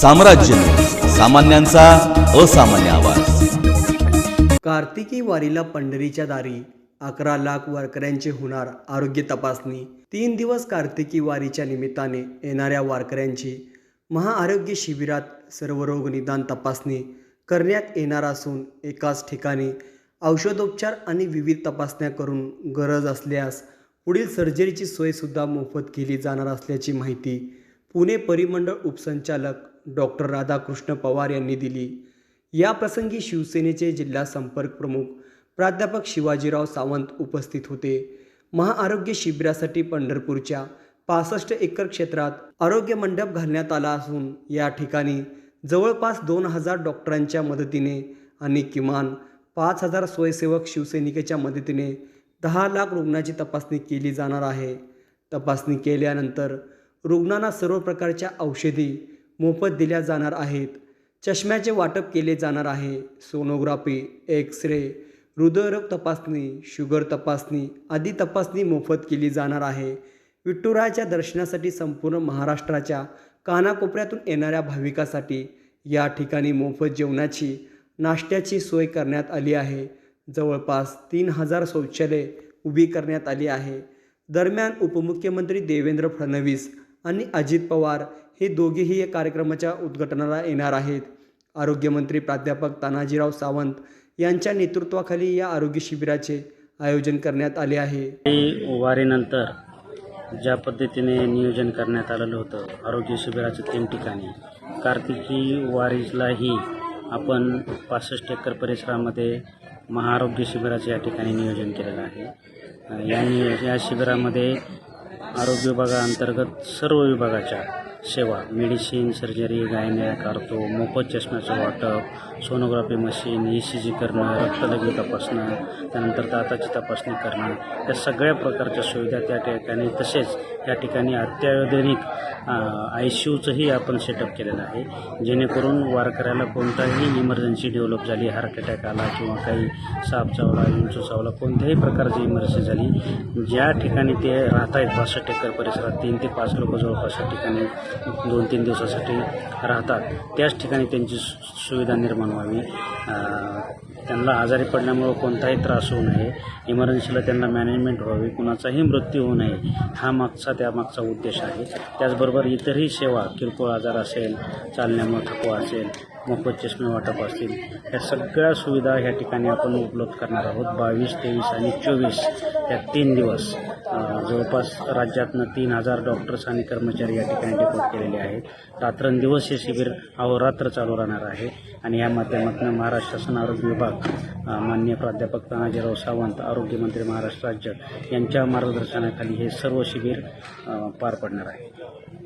साम्राज्य. सामान्यांचा असामान्य आवाज. कार्तिकी वारीला पंढरीच्या दारी अकरा लाख वारकऱ्यांची होणार आरोग्य तपासणी. तीन दिवस कार्तिकी वारीच्या निमित्ताने येणाऱ्या वारकऱ्यांची महाआरोग्य शिबिरात सर्व रोग निदान तपासणी करण्यात येणार असून एकाच ठिकाणी औषधोपचार आणि विविध तपासण्या करून गरज असल्यास पुढील सर्जरीची सोयसुद्धा मोफत केली जाणार असल्याची माहिती पुणे परिमंडळ उपसंचालक डॉक्टर राधाकृष्ण पवार यांनी दिली. या प्रसंगी शिवसेनेचे जिल्हा संपर्क प्रमुख प्राध्यापक शिवाजीराव सावंत उपस्थित होते. महाआरोग्य शिबिरासाठी पंढरपूरच्या पासष्ट एकर क्षेत्रात आरोग्य मंडप घालण्यात आला असून या ठिकाणी जवळपास दोन हजार डॉक्टरांच्या मदतीने आणि किमान पाच हजार स्वयंसेवक शिवसैनिकेच्या मदतीने दहा लाख रुग्णाची तपासणी केली जाणार आहे. तपासणी केल्यानंतर रुग्णांना सर्व प्रकारच्या औषधी मोफत दिल्या जाणार आहेत. चष्म्याचे वाटप केले जाणार आहे. सोनोग्राफी एक्स रे हृदयरोग तपासणी शुगर तपासणी आदी तपासणी मोफत केली जाणार आहे. विठ्ठुरायाच्या दर्शनासाठी संपूर्ण महाराष्ट्राच्या कानाकोपऱ्यातून येणाऱ्या भाविकासाठी या ठिकाणी मोफत जेवणाची नाश्त्याची सोय करण्यात आली आहे. जवळपास तीन हजार शौचालय उभी करण्यात आली आहे. दरम्यान उपमुख्यमंत्री देवेंद्र फडणवीस आणि अजित पवार हे दोघेही या कार्यक्रमाच्या उद्घाटनाला येणार आहेत. आरोग्यमंत्री प्राध्यापक तानाजीराव सावंत यांच्या नेतृत्वाखाली या आरोग्य शिबिराचे आयोजन करण्यात आले आहे. वारीनंतर ज्या पद्धतीने नियोजन करण्यात आलेलं होतं आरोग्य शिबिराचं तीन ठिकाणी कार्तिकी वारीलाही आपण पासष्ट एकर परिसरामध्ये महाआरोग्य शिबिराचं या ठिकाणी नियोजन केलेलं आहे. या नियोज या शिबिरामध्ये आरोग्य विभागाअंतर्गत सर्व विभागाच्या सेवा मेडिसिन सर्जरी गायनॅक आर्थो मोफत चष्म्याचं वाटप sonography machine E C G करणं रक्तलघवी तपासणं त्यानंतर दाताची तपासणी करणं या सगळ्या प्रकारच्या सुविधा त्या ठिकाणी तसेच या ठिकाणी अत्याधुनिक आय सी यूचंही आपण सेटअप केलेलं आहे. जेणेकरून वारकऱ्याला कोणताही इमर्जन्सी डेव्हलप झाली हार्ट अटॅक आला किंवा काही साप चावला विंचू चावला कोणत्याही प्रकारची इमर्जन्सी झाली ज्या ठिकाणी ते राहत आहेत बासष्ट एकर परिसरात तीन ते पाच लोक जवळपास या ठिकाणी दोन तीन दिवसासाठी राहतात. त्याच ठिकाणी त्यांची सु- सुविधा निर्माण व्हावी. त्यांना आजारी पडल्यामुळं कोणताही त्रास होऊ नये. इमर्जन्सीला त्यांना मॅनेजमेंट व्हावी. कुणाचाही मृत्यू होऊ नये. हा मागचा त्यामागचा उद्देश आहे. त्याचबरोबर इतरही सेवा किरकोळ आजार असेल चालण्यामुळे थकवा असेल मोफत चष्मे वाटप असतील या सगळ्या सुविधा ह्या ठिकाणी आपण उपलब्ध करणार आहोत. बावीस तेवीस आणि चोवीस या तीन दिवस. जवळपास राज्यातनं तीन हजार डॉक्टर्स आणि कर्मचारी या ठिकाणी डेपोट केलेले आहेत. रात्रंदिवस हे शिबिर अहोरात्र चालू राहणार आहे. आणि या माध्यमातून महाराष्ट्र शासन आरोग्य विभाग विभाग माननीय प्राध्यापक तानाजीराव सावंत आरोग्यमंत्री महाराष्ट्र राज्य यांच्या मार्गदर्शनाखाली हे सर्व शिबिर पार पडणार आहे.